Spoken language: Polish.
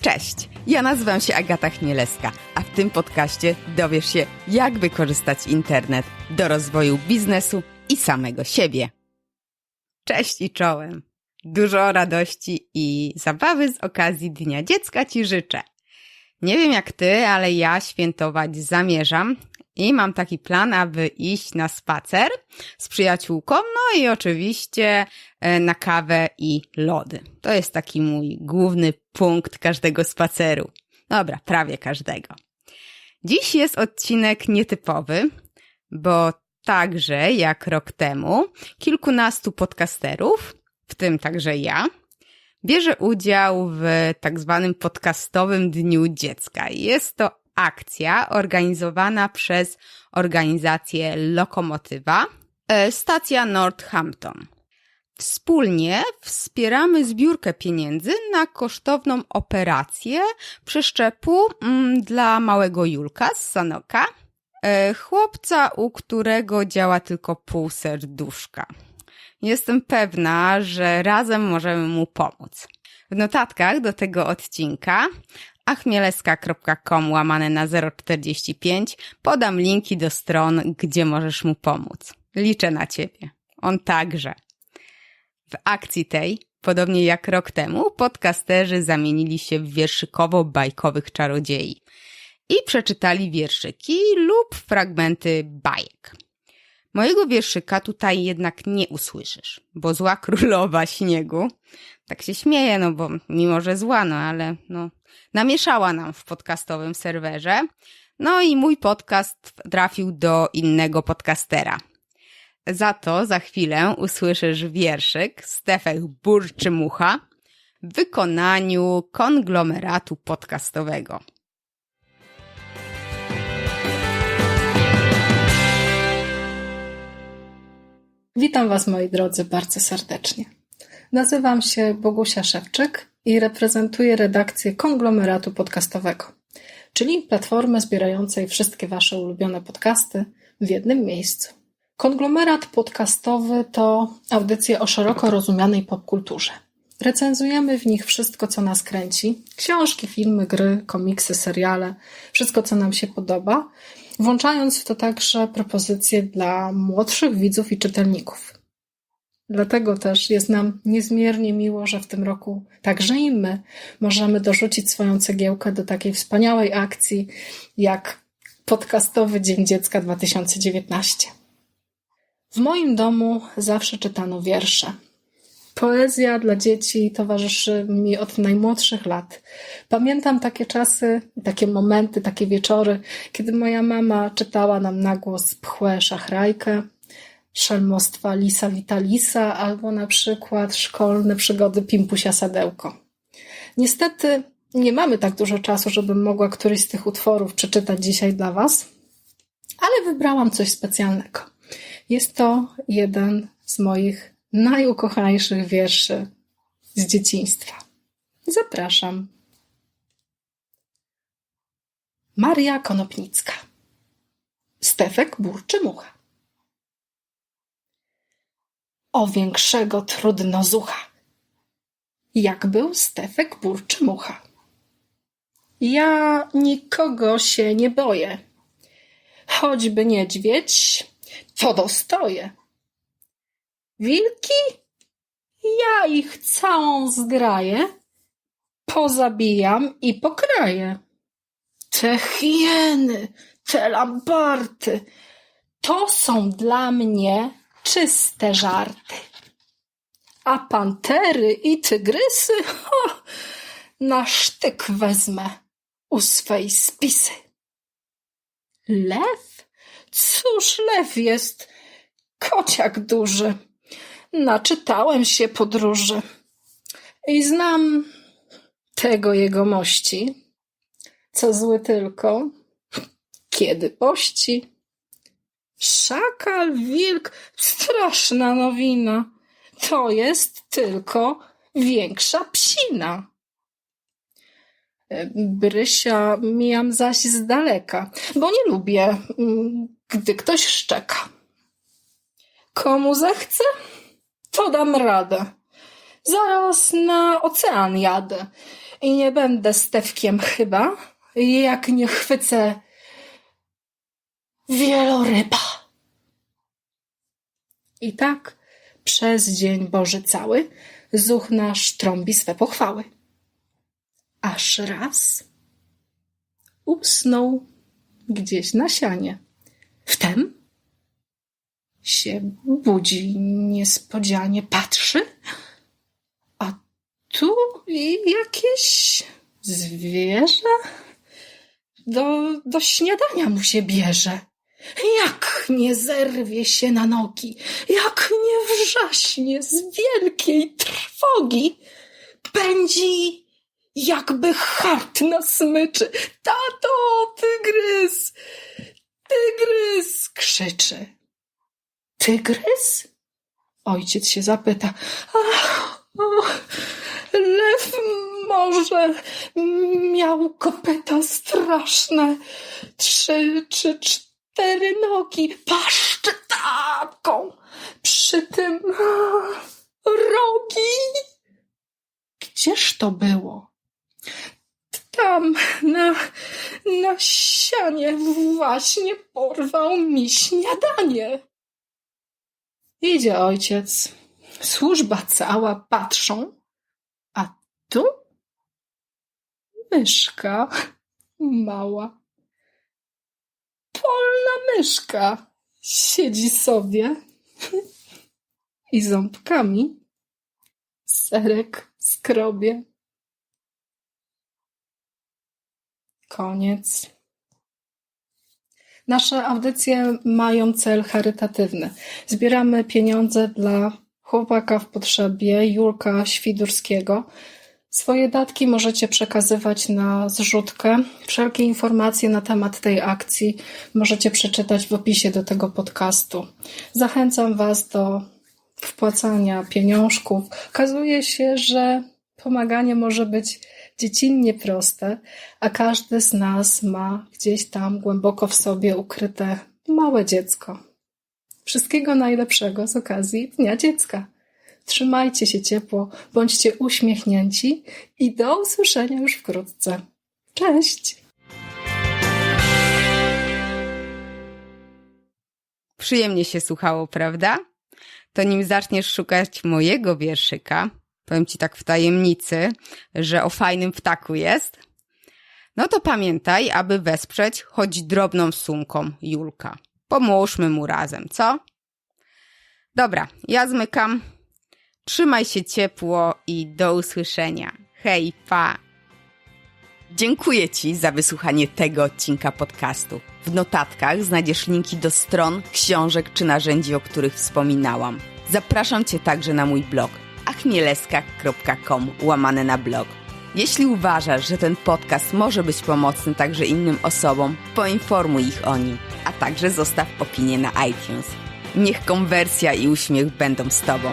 Cześć, ja nazywam się Agata Chmielewska, a w tym podcaście dowiesz się, jak wykorzystać internet do rozwoju biznesu i samego siebie. Cześć i czołem. Dużo radości i zabawy z okazji Dnia Dziecka Ci życzę. Nie wiem jak Ty, ale ja świętować zamierzam i mam taki plan, aby iść na spacer z przyjaciółką, no i oczywiście e, na kawę i lody. To jest taki mój główny punkt każdego spaceru. Dobra, prawie każdego. Dziś jest odcinek nietypowy, bo także jak rok temu kilkunastu podcasterów, w tym także ja, bierze udział w tak zwanym podcastowym Dniu Dziecka. Jest to akcja organizowana przez organizację Lokomotywa, e, stacja Northampton. Wspólnie wspieramy zbiórkę pieniędzy na kosztowną operację przeszczepu mm, dla małego Julka z Sanoka, e, chłopca, u którego działa tylko pół serduszka. Jestem pewna, że razem możemy mu pomóc. W notatkach do tego odcinka achmieleska.com łamane na 045 podam linki do stron, gdzie możesz mu pomóc. Liczę na ciebie. On także. W akcji tej, podobnie jak rok temu, podcasterzy zamienili się w wierszykowo-bajkowych czarodziei i przeczytali wierszyki lub fragmenty bajek. Mojego wierszyka tutaj jednak nie usłyszysz, bo zła królowa śniegu, tak się śmieje, no bo mimo, że zła, no ale no, namieszała nam w podcastowym serwerze. No i mój podcast trafił do innego podcastera. Za to za chwilę usłyszysz wierszyk Stefek Burczy Mucha w wykonaniu konglomeratu podcastowego. Witam Was, moi drodzy, bardzo serdecznie. Nazywam się Bogusia Szewczyk i reprezentuję redakcję konglomeratu podcastowego, czyli platformę zbierającej wszystkie Wasze ulubione podcasty w jednym miejscu. Konglomerat podcastowy to audycje o szeroko rozumianej popkulturze. Recenzujemy w nich wszystko, co nas kręci: książki, filmy, gry, komiksy, seriale, wszystko, co nam się podoba, włączając w to także propozycje dla młodszych widzów i czytelników. Dlatego też jest nam niezmiernie miło, że w tym roku także i my możemy dorzucić swoją cegiełkę do takiej wspaniałej akcji jak podcastowy Dzień Dziecka 2019. W moim domu zawsze czytano wiersze. Poezja dla dzieci towarzyszy mi od najmłodszych lat. Pamiętam takie czasy, takie momenty, takie wieczory, kiedy moja mama czytała nam na głos pchłę szachrajkę, szelmostwa Lisa Vitalisa albo na przykład szkolne przygody Pimpusia Sadełko. Niestety nie mamy tak dużo czasu, żebym mogła któryś z tych utworów przeczytać dzisiaj dla Was, ale wybrałam coś specjalnego. Jest to jeden z moich najukochańszych wierszy z dzieciństwa. Zapraszam. Maria Konopnicka. Stefek burczy mucha. O większego trudno zucha. Jak był Stefek burczy mucha. Ja nikogo się nie boję. Choćby niedźwiedź, to dostoję. Wilki? Ja ich całą zgraję, pozabijam i pokraję. Te hieny, te lamparty, to są dla mnie czyste żarty. A pantery i tygrysy, ho, na sztyk wezmę u swej spisy. Lew? Cóż lew jest? Kociak duży. Naczytałem się podróży i znam tego jegomości, co zły tylko, kiedy pości. Szakal, wilk, straszna nowina. To jest tylko większa psina. Brysia mijam zaś z daleka, bo nie lubię, gdy ktoś szczeka. Komu zechce, to dam radę. Zaraz na ocean jadę i nie będę Stewkiem chyba, jak nie chwycę wieloryba. I tak przez dzień Boży cały zuch nasz trąbi swe pochwały. Aż raz usnął gdzieś na sianie. Wtem się budzi niespodzianie, patrzy, a tu jakieś zwierzę do, do śniadania mu się bierze. Jak nie zerwie się na nogi, jak nie wrzaśnie z wielkiej trwogi, pędzi jakby hart na smyczy. Tato, tygrys, tygrys, krzyczy. Tygrys? Ojciec się zapyta. Ach, lew może miał kopyta straszne, trzy czy cztery nogi, paszczę taką, przy tym rogi. Gdzież to było? Tam, na, na sianie właśnie porwał mi śniadanie. Idzie ojciec, służba cała patrzą, a tu myszka mała. Polna myszka siedzi sobie i ząbkami serek skrobie. Koniec. Nasze audycje mają cel charytatywny. Zbieramy pieniądze dla chłopaka w potrzebie, Julka Świdurskiego. Swoje datki możecie przekazywać na zrzutkę. Wszelkie informacje na temat tej akcji możecie przeczytać w opisie do tego podcastu. Zachęcam Was do wpłacania pieniążków. Okazuje się, że pomaganie może być dziecinnie proste, a każdy z nas ma gdzieś tam głęboko w sobie ukryte małe dziecko. Wszystkiego najlepszego z okazji Dnia Dziecka. Trzymajcie się ciepło, bądźcie uśmiechnięci i do usłyszenia już wkrótce. Cześć! Przyjemnie się słuchało, prawda? To nim zaczniesz szukać mojego wierszyka, powiem ci tak w tajemnicy, że o fajnym ptaku jest, no to pamiętaj, aby wesprzeć choć drobną sumką Julka. Pomóżmy mu razem, co? Dobra, ja zmykam. Trzymaj się ciepło i do usłyszenia. Hej, pa! Dziękuję Ci za wysłuchanie tego odcinka podcastu. W notatkach znajdziesz linki do stron, książek czy narzędzi, o których wspominałam. Zapraszam Cię także na mój blog achmieleska.com łamane na blog. Jeśli uważasz, że ten podcast może być pomocny także innym osobom, poinformuj ich o nim, a także zostaw opinię na iTunes. Niech konwersja i uśmiech będą z Tobą.